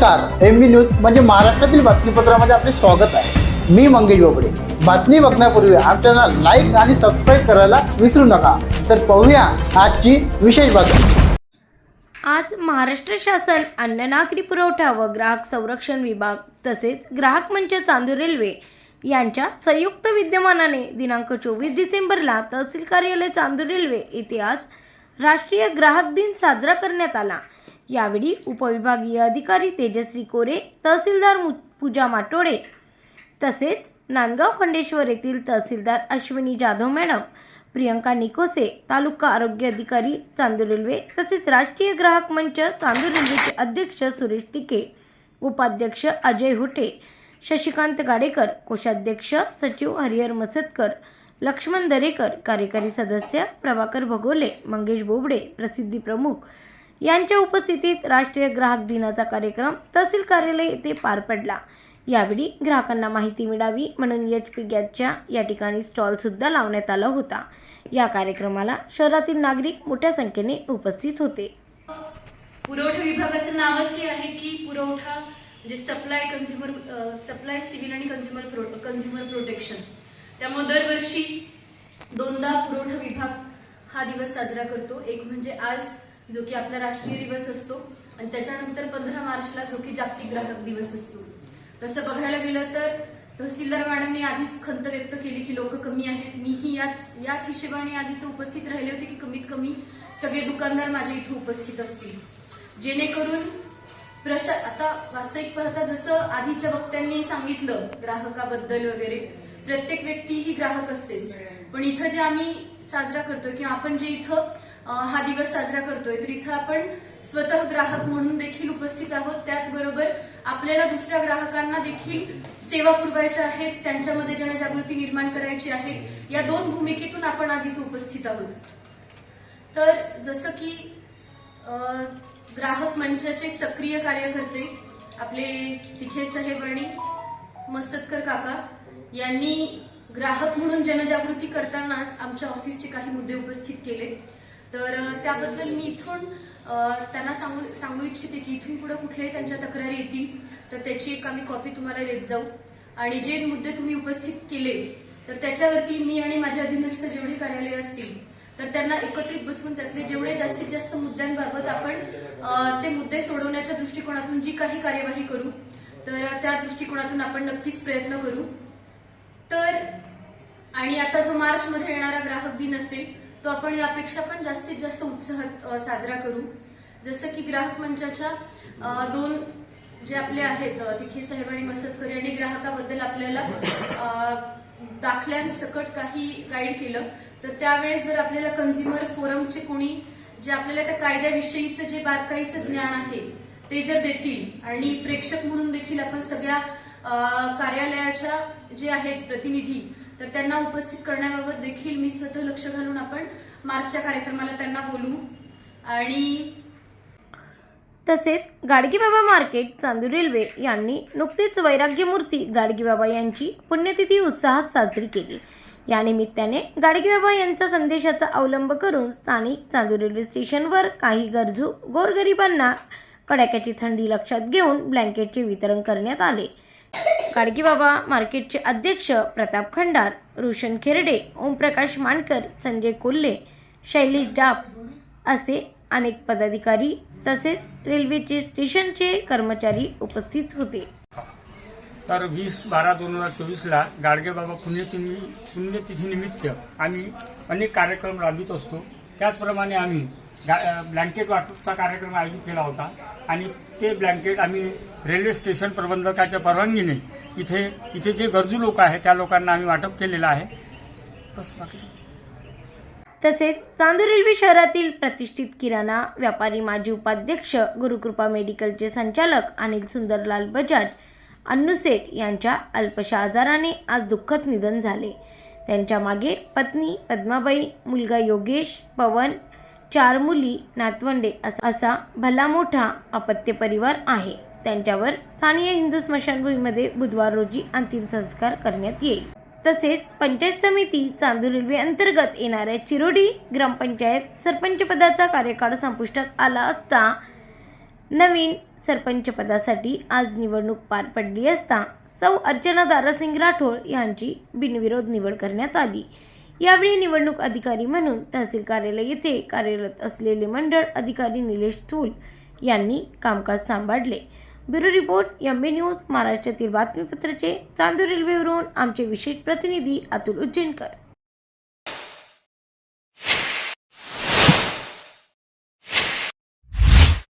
नमस्कार M B news म्हणजे महाराष्ट्रातील बातमीपत्रामध्ये आपले स्वागत आहे. मी मंगेश बोबडे. बातमी बघण्यापूर्वी आमच्या लाईक आणि सबस्क्राईब करायला विसरू नका. तर पाहूया आजची विशेष बातमी. आज महाराष्ट्र शासन अन्न नागरी पुरवठा व ग्राहक संरक्षण विभाग तसेच ग्राहक मंच चांदूर रेल्वे यांच्या संयुक्त विद्यमानाने दिनांक चोवीस डिसेंबरला तहसील कार्यालय चांदूर रेल्वे इतिहास राष्ट्रीय ग्राहक दिन साजरा करण्यात आला. यावेळी उपविभागीय अधिकारी तेजश्री कोरे तहसीलदार पूजा माटोडे तसेच नांदगाव खंडेश्वर येथील तहसीलदार अश्विनी जाधव मॅडम प्रियंका निकोसे तालुका आरोग्य अधिकारी चांदूर रेल्वे तसेच राष्ट्रीय ग्राहक मंच चांदूर रेल्वेचे अध्यक्ष सुरेश टिके उपाध्यक्ष अजय हुटे शशिकांत गाडेकर कोषाध्यक्ष सचिव हरिहर मसतकर लक्ष्मण दरेकर कार्यकारी सदस्य प्रभाकर भगोले मंगेश बोबडे प्रसिद्धी प्रमुख यांच्या उपस्थितीत राष्ट्रीय ग्राहक दिनाचा कार्यक्रम तहसील कार्यालय येथे पार पडला. यावेळी ग्राहकांना माहिती मिळावी म्हणून एच पी गॅसच्या या ठिकाणी स्टॉलसुद्धा लावण्यात आला होता. या कार्यक्रमाला शहरातील नागरिक मोठ्या संख्येने उपस्थित होते. पुरवठा विभागाचं नावच हे आहे की पुरवठा म्हणजे सप्लाय कन्झ्युमर सप्लाय सिव्हिल आणि कन्झ्युमर प्रो कन्झ्युमर प्रोटेक्शन त्यामुळे दरवर्षी दोनदा पुरवठा विभाग हा दिवस साजरा करतो. एक म्हणजे आज जो की आपला राष्ट्रीय दिवस असतो आणि त्याच्यानंतर पंधरा मार्चला जो की जागतिक ग्राहक दिवस असतो. तसं बघायला गेलं तर तहसीलदार मॅडमने आधीच खंत व्यक्त केली की लोक कमी आहेत. मीही याच याच हिशेबाने आज इथं उपस्थित राहिले होते की कमीत कमी सगळे दुकानदार माझ्या इथं उपस्थित असतील. जेणेकरून प्रशा आता वास्तविक पाहता जसं आधीच्या वक्त्यांनी सांगितलं ग्राहकाबद्दल वगैरे प्रत्येक व्यक्ती ही ग्राहक असतेच. पण इथं जे आम्ही साजरा करतो किंवा आपण जे इथं हा दिवस साजरा करतोय. तर इथं आपण स्वतः ग्राहक म्हणून देखील उपस्थित आहोत. त्याचबरोबर आपल्याला दुसऱ्या ग्राहकांना देखील सेवा पुरवायच्या आहेत त्यांच्यामध्ये जनजागृती निर्माण करायची आहे. या दोन भूमिकेतून आपण आज इथं उपस्थित आहोत. तर जसं की ग्राहक मंचाचे सक्रिय कार्यकर्ते आपले तिखे साहेब आणि मसतकर काका यांनी ग्राहक म्हणून जनजागृती करतानाच आमच्या ऑफिसचे काही मुद्दे उपस्थित केले. तर त्याबद्दल मी इथून त्यांना सांगू सांगू इच्छिते की इथून पुढे कुठल्याही त्यांच्या तक्रारी येतील तर त्याची एक आम्ही कॉपी तुम्हाला देत जाऊ. आणि जे मुद्दे तुम्ही उपस्थित केले तर त्याच्यावरती मी आणि माझे अधीनस्थ जेवढे कार्यालय असतील तर त्यांना एकत्रित बसवून त्यातले जेवढे जास्तीत जास्त मुद्द्यांबाबत आपण ते मुद्दे सोडवण्याच्या दृष्टिकोनातून जी काही कार्यवाही करू तर त्या दृष्टिकोनातून आपण नक्कीच प्रयत्न करू. तर आणि आता जो मार्चमध्ये येणारा ग्राहक दिन असेल तो आपण यापेक्षा पण जास्तीत जास्त उत्साहात साजरा करू. जसं की ग्राहक मंचाच्या दोन जे आपले आहेत तिखी साहेब आणि मसतकरी यांनी ग्राहकाबद्दल आपल्याला दाखल्यांसकट काही गाईड केलं. तर त्यावेळेस जर आपल्याला कन्झ्युमर फोरमचे कोणी जे आपल्याला त्या कायद्याविषयीचं जे बारकाईचं ज्ञान आहे ते जर देतील आणि प्रेक्षक म्हणून देखील आपण सगळ्या कार्यालयाच्या जे आहेत प्रतिनिधी तर त्यांना उपस्थित करण्याबाबत देखील मी स्वतः लक्ष घालून आपण मार्चच्या कार्यक्रमाला त्यांना बोलू. आणि तसेच गाडगेबाबा मार्केट चांदूर रेल्वे यांनी नुकतीच वैराग्यमूर्ती गाडगेबाबा यांची पुण्यतिथी उत्साहात साजरी केली. या निमित्ताने गाडगेबाबा यांच्या संदेशाचा अवलंब करून स्थानिक चांदूर रेल्वे स्टेशनवर काही गरजू गोरगरिबांना कडाक्याची थंडी लक्षात घेऊन ब्लँकेटचे वितरण करण्यात आले. गाडगेबाबा मार्केटचे अध्यक्ष प्रताप खंडार रोशन खेरडे ओमप्रकाश मानकर संजय कोल्हे शैलेश डाप असे अनेक पदाधिकारी तसेच रेल्वेचे स्टेशनचे कर्मचारी उपस्थित होते. तर वीस बारा दोन हजार चोवीसला गाडगेबाबा पुण्यतिथी पुण्यतिथीनिमित्त आम्ही अनेक कार्यक्रम राबवित असतो. त्याचप्रमाणे आम्ही गा ब्लँकेट वाटपचा कार्यक्रम आयोजित केला होता. आणि ते ब्लँकेट आम्ही रेल्वे स्टेशन प्रबंधकाच्या परवानगीने इथे इथे जे गरजू लोक आहेत त्या लोकांना आम्ही वाटप केलेलं आहे. बस बाकी. तसेच चांदूर रेल्वे शहरातील प्रतिष्ठित किराणा व्यापारी माजी उपाध्यक्ष गुरुकृपा मेडिकलचे संचालक अनिल सुंदरलाल बजाज अन्नुसेठ यांच्या अल्पशा आजाराने आज दुःखद निधन झाले. त्यांच्या मागे पत्नी पद्माबाई मुलगा योगेश पवन चार मुली नातवंडे असा- असा भला मोठा अपत्य परिवार आहे. त्यांच्यावर स्थानीय हिंदू स्मशानभूमीमध्ये बुधवार रोजी अंतिम संस्कार करण्यात येईल. तसेच पंचायत समिती चांदूर रेल्वे अंतर्गत येणाऱ्या चिरोडी ग्रामपंचायत सरपंच पदाचा कार्यकाळ संपुष्टात आला असता नवीन सरपंच पदासाठी आज निवडणूक पार पडली असता सौ अर्चना दारासिंग राठोड यांची बिनविरोध निवड करण्यात आली. यावेळी निवडणूक अधिकारी म्हणून तहसील कार्यालय येथे कार्यरत असलेले मंडळ अधिकारी निलेश थूल यांनी कामकाज सांभाळले. Bureau report M B news महाराष्ट्रातील बातमीपत्राचे चांदूर रेल्वेवरून आमचे विशेष प्रतिनिधी अतुल उज्जैनकर.